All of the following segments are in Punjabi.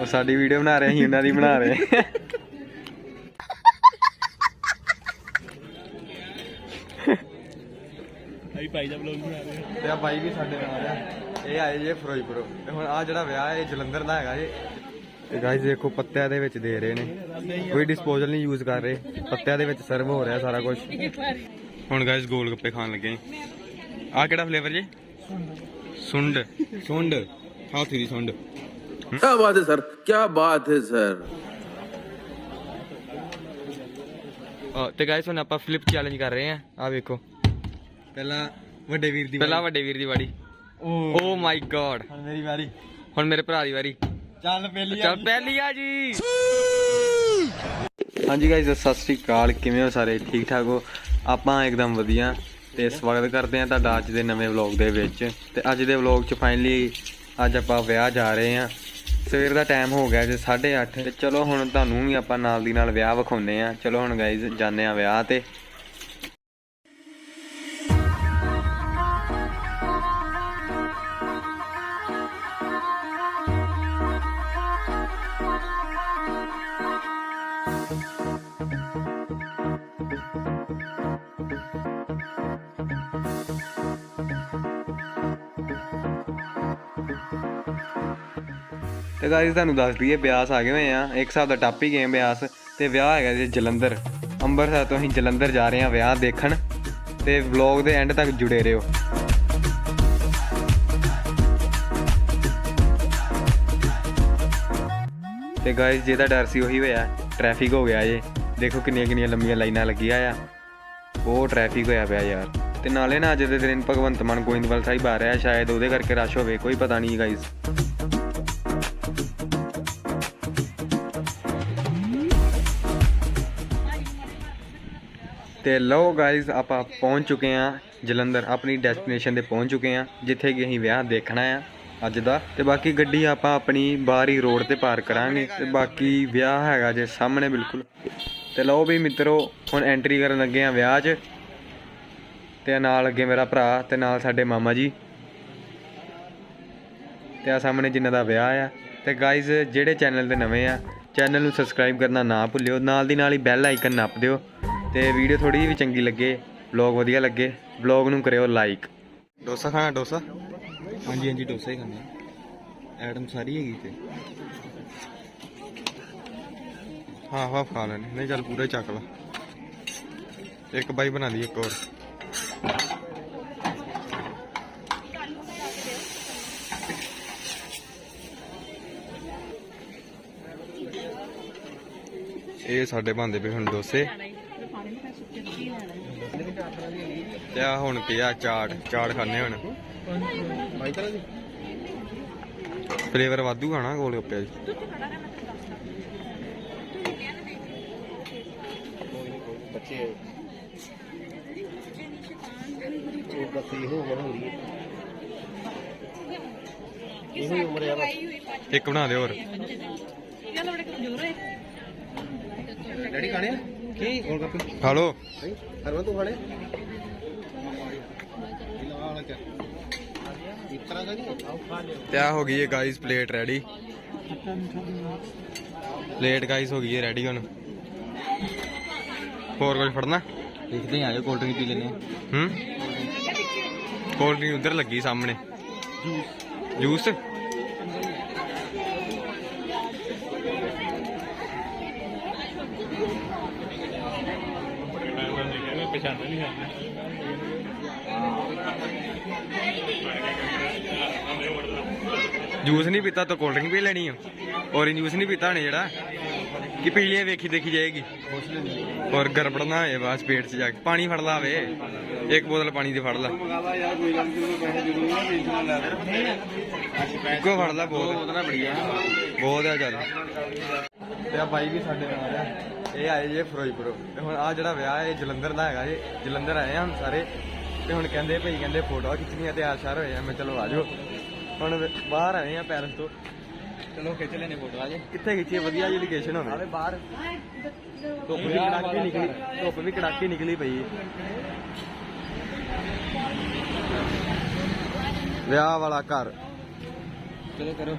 ਉਹ ਸਾਡੀ ਵੀਡੀਓ ਬਣਾ ਰਹੇ ਅਸੀਂ ਉਹਨਾਂ ਦੀ ਬਣਾ ਰਹੇ ਅਸੀਂ ਭਾਈ ਦਾ ਬਲੌਗ ਬਣਾ ਰਹੇ ਹਾਂ ਤੇ ਆ ਬਾਈ ਵੀ ਸਾਡੇ ਨਾਲ ਆ। ਇਹ ਆਏ ਜੇ ਫਿਰੋਜ਼ਪੁਰੋਂ। ਤੇ ਹੁਣ ਆ ਜਿਹੜਾ ਵਿਆਹ ਹੈ ਇਹ ਜਲੰਧਰ ਦਾ ਹੈਗਾ ਜੀ। ਤੇ ਗਾਇਸ ਦੇਖੋ ਪੱਤਿਆਂ ਦੇ ਵਿੱਚ ਦੇ ਰਹੇ ਨੇ। ਕੋਈ ਡਿਸਪੋਜ਼ਲ ਨਹੀਂ ਯੂਜ਼ ਕਰ ਰਹੇ। ਪੱਤਿਆਂ ਦੇ ਵਿੱਚ ਸਰਵ ਹੋ ਰਿਹਾ ਸਾਰਾ ਕੁਝ ਹੁਣ ਗਾਇਸ ਗੋਲ ਗੱਪੇ ਖਾਣ ਲੱਗੇ ਆ। ਕਿਹੜਾ ਫਲੇਵਰ ਜੀ? ਸੁੰਡ। ਸੁੰਡ। ਹਾਥੀ ਦੀ ਸੁੰਡ। क्या बात है सर? क्या बात है सर? ਤੇ ਗਾਇਸ ਹੁਣ ਆਪਾਂ ਫਲਿਪ ਚੈਲੰਜ ਕਰ ਰਹੇ ਆ ਆ ਵੇਖੋ ਪਹਿਲਾਂ ਵੱਡੇ ਵੀਰ ਦੀ ਪਹਿਲਾਂ ਵੱਡੇ ਵੀਰ ਦੀ ਵਾਰੀ ਓ ਮਾਈ ਗॉड ਹੁਣ ਮੇਰੀ ਵਾਰੀ ਹੁਣ ਮੇਰੇ ਭਰਾ ਦੀ ਵਾਰੀ ਚੱਲ ਪਹਿਲੀ ਆ ਚੱਲ ਪਹਿਲੀ ਆ ਜੀ ਹਾਂਜੀ ਗਾਇਸ ਸਤਿ ਸ੍ਰੀ ਅਕਾਲ ਕਿਵੇਂ ਹੋ ਸਾਰੇ ਠੀਕ ਠਾਕ ਹੋ ਆਪਾਂ ਇੱਕਦਮ ਵਧੀਆ ਤੇ ਸਵਾਗਤ ਕਰਦੇ ਆ ਤੁਹਾਡਾ ਅੱਜ ਦੇ ਨਵੇਂ ਵਲੌਗ ਦੇ ਵਿੱਚ ਤੇ ਅੱਜ ਦੇ ਵਲੌਗ 'ਚ ਫਾਈਨਲੀ ਅੱਜ ਆਪਾਂ ਵਿਆਹ ਜਾ ਰਹੇ ਆ ਸਵੇਰ ਦਾ ਟਾਈਮ ਹੋ ਗਿਆ ਜੇ 8:30 ਤੇ ਚਲੋ ਹੁਣ ਤੁਹਾਨੂੰ ਵੀ ਆਪਾਂ ਨਾਲ ਦੀ ਨਾਲ ਵਿਆਹ ਵਿਖਾਉਨੇ ਆ ਚਲੋ ਹੁਣ ਗਾਇਸ ਜਾਂਦੇ ਆ ਵਿਆਹ ਤੇ। ਤੇ ਗਾਇਸ ਤੁਹਾਨੂੰ ਦੱਸ ਦਈਏ, ਬਿਆਸ ਆ ਗਏ ਹੋਏ ਆ। ਇੱਕ ਹਿਸਾਬ ਦਾ ਟੱਪ ਹੀ ਗਏ ਬਿਆਸ, ਤੇ ਵਿਆਹ ਹੈਗਾ ਜੀ ਜਲੰਧਰ। ਅੰਮ੍ਰਿਤਸਰ ਤੋਂ ਅਸੀਂ ਜਲੰਧਰ ਜਾ ਰਹੇ ਹਾਂ ਵਿਆਹ ਦੇਖਣ, ਤੇ ਵਲੌਗ ਦੇ ਐਂਡ ਤੱਕ ਜੁੜੇ ਰਹੋ। ਤੇ ਗਾਇਸ ਜਿਹਦਾ ਡਰ ਸੀ ਉਹੀ ਹੋਇਆ ਟ੍ਰੈਫਿਕ ਹੋ ਗਿਆ ਜੇ। ਦੇਖੋ ਕਿੰਨੀਆਂ ਕਿੰਨੀਆਂ ਲੰਮੀਆਂ ਲਾਈਨਾਂ ਲੱਗੀਆਂ ਆ। ਬਹੁਤ ਟ੍ਰੈਫਿਕ ਹੋਇਆ ਪਿਆ ਯਾਰ। ਤੇ ਨਾਲੇ ਨਾ ਅੱਜ ਦੇ ਦਿਨ ਭਗਵੰਤ ਮਾਨ ਗੋਇੰਦਵਾਲ ਸਾਹਿਬ ਆ ਰਿਹਾ, ਸ਼ਾਇਦ ਉਹਦੇ ਕਰਕੇ ਰਸ਼ ਹੋਵੇ, ਕੋਈ ਪਤਾ ਨਹੀਂ ਗਾਇਸ ਤੇ ਲਓ ਗਾਇਸ ਆਪਾਂ ਪਹੁੰਚ ਚੁੱਕੇ ਆ ਜਲੰਧਰ ਆਪਣੀ ਡੈਸਟੀਨੇਸ਼ਨ ਤੇ ਪਹੁੰਚ ਚੁੱਕੇ ਆ ਜਿੱਥੇ ਕਿ ਅਸੀਂ ਵਿਆਹ ਦੇਖਣਾ ਆ ਅੱਜ ਦਾ। ਤੇ ਬਾਕੀ ਗੱਡੀ ਆਪਾਂ ਆਪਣੀ ਬਾਹਰੀ ਰੋਡ ਤੇ ਪਾਰਕ ਕਰਾਂਗੇ, ਤੇ ਬਾਕੀ ਵਿਆਹ ਹੈਗਾ ਜੇ ਸਾਹਮਣੇ ਬਿਲਕੁਲ। ਤੇ ਲਓ ਵੀ ਮਿੱਤਰੋ, ਹੁਣ ਐਂਟਰੀ ਕਰਨ ਲੱਗੇ ਆ ਵਿਆਹ 'ਚ। ਤੇ ਨਾਲ ਅੱਗੇ ਮੇਰਾ ਭਰਾ ਤੇ ਨਾਲ ਸਾਡੇ ਮਾਮਾ ਜੀ। ਤੇ ਆ ਸਾਹਮਣੇ ਜਿਨ੍ਹਾਂ ਦਾ ਵਿਆਹ ਆ। ਤੇ ਗਾਇਜ਼ ਜਿਹੜੇ ਚੈਨਲ ਤੇ ਨਵੇਂ ਆ ਚੈਨਲ ਨੂੰ ਸਬਸਕ੍ਰਾਈਬ ਕਰਨਾ ਨਾ ਭੁੱਲਿਓ, ਨਾਲ ਦੀ ਨਾਲ ਹੀ ਬੈਲ ਆਈਕਨ ਨੱਪ ਦਿਓ। ਤੇ ਵੀਡੀਓ ਥੋੜੀ ਜਿਹੀ ਵੀ ਚੰਗੀ ਲੱਗੇ ਵਲੌਗ ਵਧੀਆ ਲੱਗੇ ਵਲੌਗ ਨੂੰ ਕਰਿਓ ਲਾਈਕ ਡੋਸਾ ਖਾਣਾ, ਡੋਸਾ? ਹਾਂਜੀ ਹਾਂਜੀ, ਡੋਸਾ ਹੀ ਖਾਣਾ। ਐਟਮ ਸਾਰੀ ਹੈਗੀ ਤੇ ਹਾਂ ਹਾਂ ਖਾ ਲੈਣੇ। ਨਹੀਂ, ਚੱਲ ਪੂਰਾ ਚੱਕ ਲਾ। ਇੱਕ ਬਾਈ ਬਣਾ ਲਈ, ਇੱਕ ਹੋਰ। ਇਹ ਸਾਡੇ ਬੰਦੇ ਪਏ ਹੁਣ ਡੋਸੇ। ਤੇ ਆ ਹੁਣ ਕੀ ਆ ਚਾਟ ਚਾਟ ਖਾਣੇ ਹੁਣ। ਭਾਈ ਤਰ੍ਹਾਂ ਦੀ ਫਲੇਵਰ ਵਾਧੂ ਖਾਣਾ ਗੋਲ ਗੱਪੇ ਜੀ ਬੱਚੇ ਉਹ ਬਸ ਇਹੋ ਉਮਰ ਹੋ ਰਹੀ ਹੈ ਇਹੋ ਉਮਰ ਇੱਕ ਬਣਾ ਦੇ ਹੋਰ ਡੈਡੀ ਖਾਣੇ ਆ? ਕੀ? ਖਾ ਲੋ ਹਰਮਨ ਤੂੰ ਖਾਣੇ ਤੇ ਆ ਹੋ ਗਈ ਹੈ guys plate ready plate guys ਹੋ ਗਈ ਹੈ ਰੈਡੀ ਹੁਣ। ਹੋਰ ਕੁਝ ਫੜਨਾ? ਦੇਖਦੇ ਆ ਆਜੋ ਕੋਲਡ ਡਰਿੰਕ ਪੀ ਲੈਨੇ ਹੂੰ। ਕੋਲਡ ਡਰਿੰਕ ਉਧਰ ਲੱਗੀ ਸਾਹਮਣੇ। ਜੂਸ ਜੂਸ ਨਹੀਂ ਪੀਤਾ ਤਾਂ ਕੋਲਡ ਡਰਿੰਕ ਵੀ ਲੈਣੀ ਆ। ਔਰੇਂਜ ਜੂਸ ਨਹੀਂ ਪੀਤਾ ਹਣੇ ਜਿਹੜਾ। ਕਿ ਪੀ ਲਿਆ ਵੇਖੀ ਦੇਖੀ ਜਾਏਗੀ। ਔਰ ਗੜਬੜ ਨਾ ਹੋਏ ਬਸ ਪੇਟ 'ਚ ਜਾ ਕੇ। ਪਾਣੀ ਫੜ ਲਾ ਇੱਕ ਬੋਤਲ ਪਾਣੀ ਦੀ ਫੜ ਲਾ। ਇੱਕੋ ਫੜ ਲਾ ਬਹੁਤ ਬਹੁਤ ਆ ਚੱਲ ਤੇ ਆ ਬਾਈ ਵੀ ਸਾਡੇ ਨਾਲ ਆ। ਇਹ ਆਏ ਜੇ ਫਿਰੋਜ਼ਪੁਰੋਂ। ਤੇ ਹੁਣ ਆ ਜਿਹੜਾ ਵਿਆਹ ਹੈ ਇਹ ਜਲੰਧਰ ਦਾ ਹੈਗਾ ਜੀ। ਜਲੰਧਰ ਆਏ ਆ ਹੁਣ ਸਾਰੇ। ਤੇ ਹੁਣ ਕਹਿੰਦੇ ਭਈ ਕਹਿੰਦੇ ਫੋਟੋਆਂ ਖਿੱਚਣੀਆਂ ਤੇ ਆਸ਼ਾਰ ਹੋਏ ਆ। ਮੈਂ ਚਲੋ ਆ ਜਾਓ। ਹੁਣ ਬਾਹਰ ਆਏ ਆ ਪੈਰਸ ਤੋਂ। ਚਲੋ ਖਿੱਚ ਲੈਨੇ ਫੋਟੋ ਆਜੇ ਕਿੱਥੇ ਖਿੱਚੀਏ? ਵਧੀਆ ਜੀ ਲੋਕੇਸ਼ਨ ਹੋਵੇ। ਬਾਹਰ। ਧੁੱਪ ਵੀ ਕੜਾਕੀ ਨਿਕਲੀ। ਧੁੱਪ ਵੀ ਕੜਾਕੀ ਨਿਕਲੀ ਪਈ। ਵਿਆਹ ਵਾਲਾ ਘਰ। ਚਲੋ ਕਰੋ।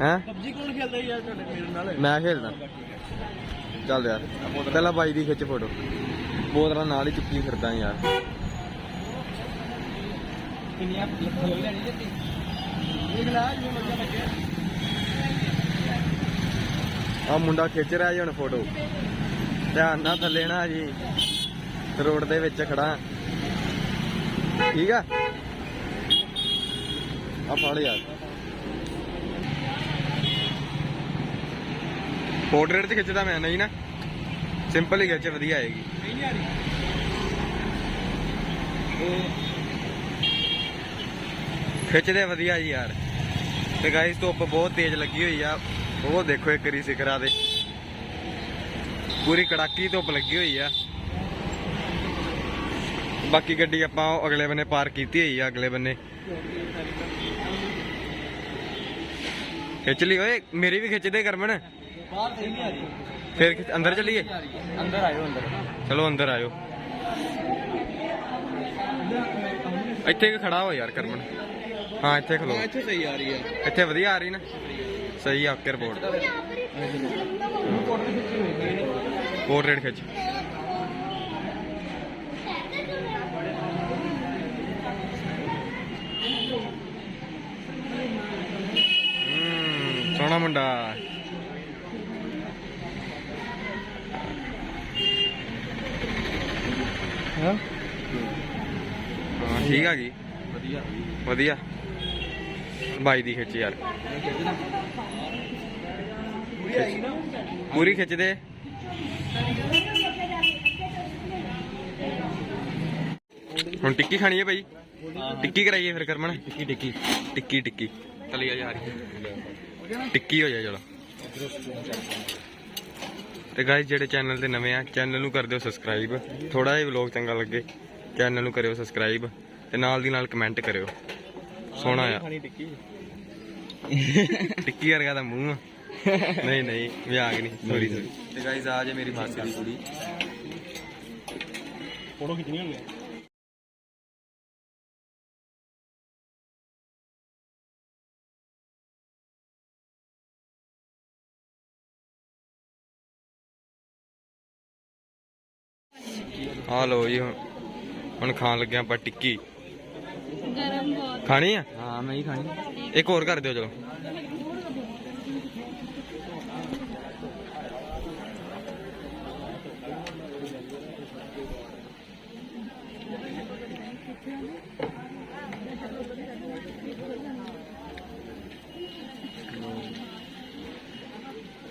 ਹੈਂ? ਪਬਜੀ ਕੌਣ ਖੇਲਦਾ ਯਾਰ ਤੁਹਾਡੇ ਮੇਰੇ ਨਾਲ। ਮੈਂ ਖੇਡਦਾ ਚੱਲ ਯਾਰ ਪਹਿਲਾਂ ਬਾਈ ਦੀ ਖਿੱਚ ਫੋਟੋ। ਬੋਤਲਾਂ ਨਾਲ ਹੀ ਚੁੱਕੀ ਫਿਰਦਾ ਯਾਰ। ਕਿੰਨੀਆਂ ਖੋਲ ਲੈਣੀ ਤੇ ਇਹ ਗਲਾਸ ਜਿਵੇਂ ਮੱਜਾ ਲੱਗਿਆ ਆ ਮੁੰਡਾ ਖਿੱਚ ਰਿਹਾ ਜੀ ਹੁਣ ਫੋਟੋ। ਧਿਆਨ ਨਾਲ ਥੱਲੇ ਨਾ ਜੀ। ਰੋਡ ਦੇ ਵਿੱਚ ਖੜਾ। ਠੀਕ ਆ? ਆ ਫੜ ਯਾਰ। ਪੋਰਟਰੇਟ ਤੇ ਖਿੱਚਦਾ ਮੈਂ ਨਹੀਂ ਨਾ? ਸਿੰਪਲ ਹੀ ਖਿੱਚ ਵਧੀਆ ਆਏਗੀ। ਨਹੀਂ ਆ ਰਹੀ। ਖਿੱਚਦੇ ਵਧੀਆ ਜੀ ਯਾਰ। ਤੇ ਗਾਇਸ ਧੁੱਪ ਬਹੁਤ ਤੇਜ਼ ਲੱਗੀ ਹੋਈ ਆ। ਉਹ ਦੇਖੋ ਇੱਕ ਰੀ ਸਿਖਰਾਂ ਦੇ। ਪੂਰੀ ਕੜਾਕੀ ਧੁੱਪ ਲੱਗੀ ਹੋਈ ਆ। ਬਾਕੀ ਗੱਡੀ ਆਪਾਂ ਅਗਲੇ ਬੰਨੇ ਪਾਰਕ ਕੀਤੀ ਹੋਈ ਆ ਅਗਲੇ ਬੰਨੇ। ਖਿੱਚ ਲਈ ਓਏ ਮੇਰੀ ਵੀ ਖਿੱਚਦੇ ਕਰਮਨ ਬਾਹਰ ਸਹੀ ਨਹੀਂ ਆ ਰਹੀ। ਫਿਰ ਖਿੱਚ- ਅੰਦਰ ਚੱਲੀਏ? ਅੰਦਰ ਆਇਓ ਅੰਦਰ। ਚਲੋ ਅੰਦਰ ਆਇਓ। ਇੱਥੇ ਕਿ ਖੜਾ ਹੋ ਯਾਰ ਕਰਮਨ। ਹਾਂ ਇੱਥੇ ਖਲੋ। ਹਾਂ ਇੱਥੇ ਸਹੀ ਆ ਰਹੀ ਹੈ ਇੱਥੇ ਵਧੀਆ ਆ ਰਹੀ ਨਾ? ਸਹੀ ਆ ਓਕੇ ਰਿਪੋਰਟ ਪੋਰਟਰੇਟ ਖਿੱਚ। ਸੋਹਣਾ ਮੁੰਡਾ। ਹਾਂ। ਹਾਂ ਠੀਕ ਆ ਗਈ ਵਧੀਆ। ਵਧੀਆ। ਬਾਈ ਦੀ ਖਿੱਚ ਯਾਰ। ਪੂਰੀ ਆਈ ਨਾ? ਪੂਰੀ ਖਿੱਚ ਦੇ। ਹੁਣ ਟਿੱਕੀ ਖਾਣੀ ਹੈ ਭਾਈ ਟਿੱਕੀ ਕਰਾਈਏ ਫਿਰ ਕਰਮਨ ਟਿੱਕੀ ਟਿੱਕੀ। ਟਿੱਕੀ ਟਿੱਕੀ। ਚਲੀ ਆ ਯਾਰ। ਟਿੱਕੀ ਹੋ ਜਾ ਚਲੋ। ਤੇ ਗਾਇਸ ਜਿਹੜੇ ਚੈਨਲ ਤੇ ਨਵੇਂ ਆ ਚੈਨਲ ਨੂੰ ਕਰ ਦਿਓ ਸਬਸਕ੍ਰਾਈਬ ਥੋੜਾ ਜਿਹਾ ਵਲੌਗ ਚੰਗਾ ਲੱਗੇ ਚੈਨਲ ਨੂੰ ਕਰਿਓ ਸਬਸਕ੍ਰਾਈਬ ਤੇ ਨਾਲ ਦੀ ਨਾਲ ਕਮੈਂਟ ਕਰਿਓ। ਸੋਹਣਾ ਆ। ਟਿੱਕੀ। ਵਰਗਾ ਦਾ ਮੂੰਹ ਨਹੀਂ ਨਹੀਂ ਮਜ਼ਾਕ ਨਹੀਂ ਸੋਰੀ ਸੋਰੀ ਤੇ ਗਾਇਸ ਆ ਜੇ ਮੇਰੀ ਮਾਸੀ ਦੀ ਕੁੜੀ। ਫੋਟੋ ਖਿੱਚਣੀ ਹੁੰਦੀ ਆ ਲੋ ਜੀ ਹੁਣ ਹੁਣ ਖਾਣ ਲੱਗੇ ਆਪਾਂ ਟਿੱਕੀ। ਗਰਮ ਬਹੁਤ। ਖਾਣੀ ਆ? ਹਾਂ ਮੈਂ ਹੀ ਖਾਣੀ। ਇੱਕ ਹੋਰ ਕਰ ਦਿਓ ਚਲੋ।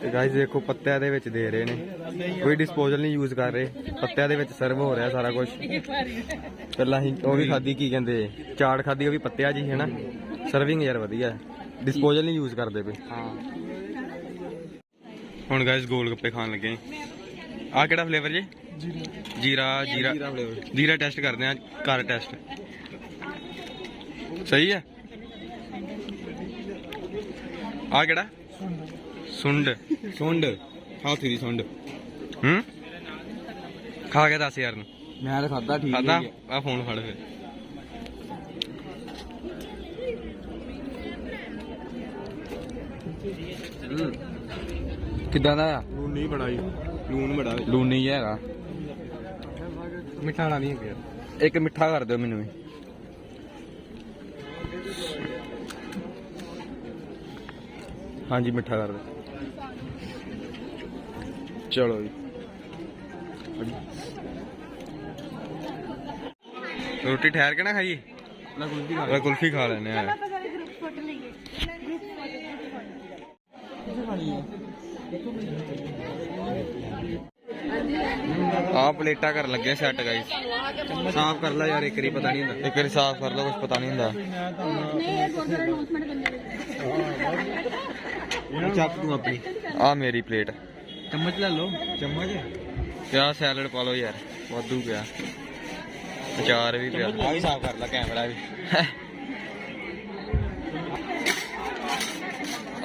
ਤੇ ਗਾਇਸ ਦੇਖੋ ਪੱਤਿਆਂ ਦੇ ਵਿੱਚ ਦੇ ਰਹੇ ਨੇ। ਕੋਈ ਡਿਸਪੋਜ਼ਲ ਨਹੀਂ ਯੂਜ਼ ਕਰ ਰਹੇ। ਪੱਤਿਆਂ ਦੇ ਵਿੱਚ ਸਰਵ ਹੋ ਰਿਹਾ ਸਾਰਾ ਕੁਝ ਪਹਿਲਾਂ ਹੀ ਉਹ ਵੀ ਖਾਦੀ ਕੀ ਕਹਿੰਦੇ, ਚਾਟ ਖਾਦੀ ਉਹ ਵੀ ਪੱਤਿਆਂ ਜੀ ਹੈ ਨਾ ਸਰਵਿੰਗ ਯਾਰ ਵਧੀਆ ਡਿਸਪੋਜ਼ਲ ਨਹੀਂ ਯੂਜ਼ ਕਰਦੇ ਪਏ ਹੁਣ ਗਾਇਸ ਗੋਲ ਗੱਪੇ ਖਾਣ ਲੱਗੇ ਆ ਕਿਹੜਾ ਫਲੇਵਰ ਜੀ? ਜੀਰਾ। ਜੀਰਾ ਜੀਰਾ। ਟੈਸਟ ਕਰਦੇ ਆ ਘਰ ਟੈਸਟ ਸਹੀ ਹੈ? ਆ ਕਿਹੜਾ? ਸੁੰਡ। ਸੁੰਡ। ਹਾਥੀ ਦੀ ਸੁੰਡ। ਹੂੰ? ਖਾ ਕੇ ਦੱਸ ਯਾਰ ਨੂੰ। ਮੈਂ ਤਾਂ ਖਾਦਾ ਠੀਕ ਖਾਦਾ ਆ ਫੋਨ ਫੜ ਫਿਰ। ਕਿੱਦਾਂ ਦਾ ਆ? ਲੂਣ ਨਹੀਂ ਬੜਾਈ ਲੂਣ ਬੜਾ ਲੂਣੀ ਜਿਹਾ ਹੈਗਾ। ਮਿੱਠਾ ਵਾਲਾ ਨਹੀਂ ਹੈਗਾ। ਇੱਕ ਮਿੱਠਾ ਕਰ ਦਿਓ ਮੈਨੂੰ ਵੀ। ਹਾਂਜੀ ਮਿੱਠਾ ਕਰ ਦੇ ਚਲੋ ਜੀ। ਰੋਟੀ ਠਹਿਰ ਕੇ ਨਾ ਖਾਈਏ? ਨਾ ਗੁਲਦੀ ਖਾ ਅਗਲਾ ਕੁਲਫੀ ਖਾ ਲੈਨੇ ਆ ਆ ਪਲੇਟਾਂ ਕਰਨ ਲੱਗੇ ਸੈੱਟ ਗਾਈਸ ਸਾਫ਼ ਕਰ ਲੈ ਯਾਰ ਇੱਕ ਵਾਰੀ ਪਤਾ ਨਹੀਂ ਹੁੰਦਾ। ਇੱਕ ਵਾਰੀ ਸਾਫ਼ ਕਰ ਲਓ ਕੁਝ ਪਤਾ ਨਹੀਂ ਹੁੰਦਾ। ਨਹੀਂ ਇਹ ਗੁਰਦੁਆਰਾ ਅਨਾਉਂਸਮੈਂਟ ਬੰਦੇ ਚੱਪ ਤੂੰ ਆਪਣੀ। ਆ ਮੇਰੀ ਪਲੇਟ। ਚਮਚ ਲੈ ਲਓ। ਚਮਚ? ਪਿਆ ਸੈਲਡ ਪਾ ਲਓ ਯਾਰ ਵਾਧੂ ਪਿਆ ਅਚਾਰ ਵੀ ਪਿਆ ਆ ਵੀ ਸਾਫ਼ ਕਰ ਲੈ ਕੈਮਰਾ ਵੀ।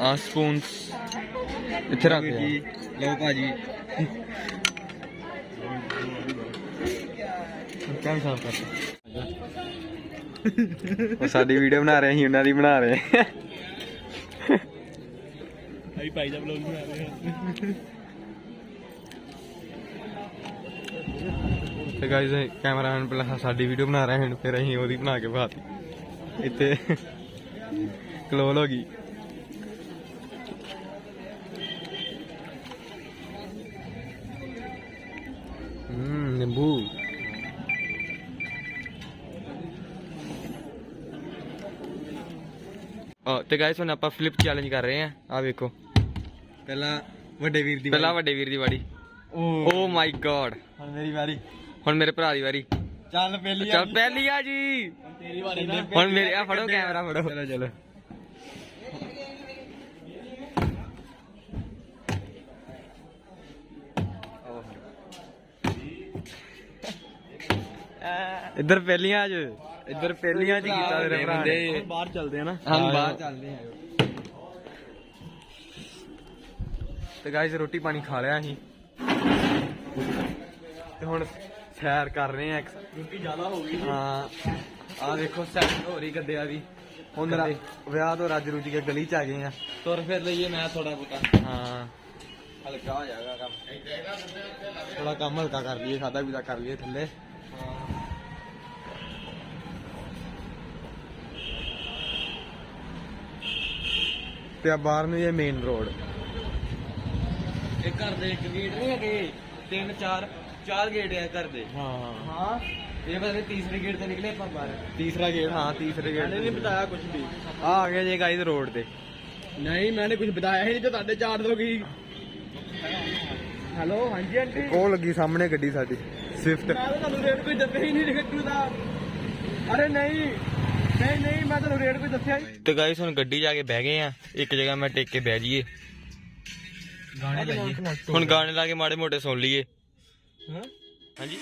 ਆ ਸਪੂਨਸ ਇੱਥੇ ਰੱਖ ਦੇ। ਲਓ ਭਾਜੀ। ਕਿਆ ਸਾਫ਼ ਕਰ ਉਹ ਸਾਡੀ ਵੀਡੀਓ ਬਣਾ ਰਹੇ ਸੀ ਉਹਨਾਂ ਦੀ ਬਣਾ ਰਹੇ। ਅਸੀਂ ਭਾਈ ਦਾ ਬਲੌਗ ਬਣਾ ਰਹੇ ਹਾਂ। ਤੇ ਗਾਇਜ਼ ਕੈਮਰਾਮੈਨ ਪਹਿਲਾਂ ਸਾਡੀ ਵੀਡੀਓ ਬਣਾ ਰਹੇ ਹਨ ਫਿਰ ਅਸੀਂ ਉਹਦੀ ਬਣਾ ਕੇ ਬਾਤੀ ਇੱਥੇ ਕਲੋਲ ਹੋ ਗਈ। ਹੂੰ ਨਿੰਬੂ। ਆ ਤੇ ਗਾਇਸ ਹੁਣ ਆਪਾਂ ਫਲਿਪ ਚੈਲੰਜ ਕਰ ਰਹੇ ਆ ਆ ਵੇਖੋ। ਪਹਿਲਾਂ ਵੱਡੇ ਵੀਰ ਦੀ ਪਹਿਲਾਂ ਵੱਡੇ ਵੀਰ ਦੀ ਵਾਰੀ। ਓ ਮਾਈ ਗॉड ਹੁਣ ਮੇਰੀ ਵਾਰੀ। ਹੁਣ ਮੇਰੇ ਭਰਾ ਦੀ ਵਾਰੀ। ਚੱਲ ਪਹਿਲੀ ਚੱਲ ਪਹਿਲੀ ਆ ਜੀ। ਤੇਰੀ ਵਾਰੀ ਨਾ ਹੁਣ ਮੇਰੇ ਆ ਫੜੋ ਕੈਮਰਾ ਫੜੋ। ਚਲੋ ਚਲੋ। ਇੱਧਰ ਪਹਿਲੀਆਂ ਅੱਜ। ਇੱਧਰ ਪਹਿਲੀਆਂ ਚ ਕੀਤਾ ਤੇਰੇ ਭਰਾ ਨੇ। ਬਾਹਰ ਚੱਲਦੇ ਆ ਨਾ। ਹਾਂ ਬਾਹਰ ਚੱਲਦੇ ਆ। ਤੇ ਗਾਇਸ ਰੋਟੀ ਪਾਣੀ ਖਾ ਲਿਆ ਅਸੀਂ। ਤੇ ਹੁਣ ਸੈਰ ਕਰ ਰਹੇ ਆ ਰੋਟੀ ਜ਼ਿਆਦਾ ਹੋ ਗਈ। ਹਾਂ ਆ ਦੇਖੋ ਸੈਰ ਹੋ ਰਹੀ ਗੱਦਿਆਂ ਦੀ। ਹੁਣ ਰਾ- ਵਿਆਹ ਤੋਂ ਰੱਜ ਰੁੱਜ ਕੇ ਗਲੀ ਚ ਆ ਗਏ ਆ। ਤੁਰ ਫਿਰ ਲਈਏ ਮੈਂ ਥੋੜਾ ਬੁਤਾ ਹਾਂ। ਹਲਕਾ ਹੋ ਜਾਏਗਾ ਕੰਮ। ਥੋੜਾ ਕੰਮ ਹਲਕਾ ਕਰ ਲਈਏ ਖਾਦਾ ਪੀਤਾ ਕਰ ਲਈਏ ਥੱਲੇ। ਤੇ ਆ ਬਾਹਰ ਨੂੰ ਇਹ ਮੇਨ ਰੋਡ ਇਹ ਘਰ ਦੇ ਇੱਕ ਗੇਟ ਨਹੀਂ ਹੈਗੇ। ਤਿੰਨ ਚਾਰ ਚਾਰ ਗੇਟ ਆ ਘਰ ਦੇ ਹਾਂ। ਹਾਂ। ਇਹ ਪਤਾ ਨਹੀਂ ਤੀਸਰੇ ਗੇਟ ਤੇ ਨਿਕਲੇ ਆਪਾਂ ਬਾਹਰ। ਤੀਸਰਾ ਗੇਟ ਹਾਂ ਤੀਸਰੇ ਗੇਟ ਨਹੀਂ ਬਤਾਇਆ ਕੁਝ ਵੀ। ਆ ਆ ਗਿਆ ਜੇ ਗਾਈਜ਼ ਰੋਡ ਤੇ। ਨਹੀਂ ਮੈਨੇ ਕੁਝ ਬਤਾਇਆ ਹੀ ਨਹੀਂ ਜੋ ਤੁਹਾਡੇ ਚਾਰ ਲੋਕੀ ਹੈਲੋ ਹਾਂਜੀ ਆਂਟੀ? ਕੋਲ ਲੱਗੀ ਸਾਹਮਣੇ ਗੱਡੀ ਸਾਡੀ ਸਵਿਫਟ ਮੈਂ ਤਾਂ ਤੁਹਾਨੂੰ ਰੇਟ ਕੋਈ ਦੱਸਿਆ ਹੀ ਨਹੀਂ ਗੱਟੂ ਦਾ। ਅਰੇ ਨਹੀਂ ਨਹੀਂ ਨਹੀਂ ਮੈਂ ਤੁਹਾਨੂੰ ਰੇਟ ਕੋਈ ਦੱਸਿਆ ਤੇ ਗਾਈਸ ਹੁਣ ਗੱਡੀ ਜਾ ਕੇ ਬਹਿ ਗਏ ਆ। ਇੱਕ ਜਗ੍ਹਾ ਮੈਂ ਟੇਕ ਕੇ ਬਹਿ ਜਾਈਏ। ਗਾਣੇ ਹੁਣ ਗਾਣੇ ਲਾ ਕੇ ਮਾੜੇ ਮੋਟੇ ਸੁਣ ਲਈਏ। ਹਾਂਜੀ।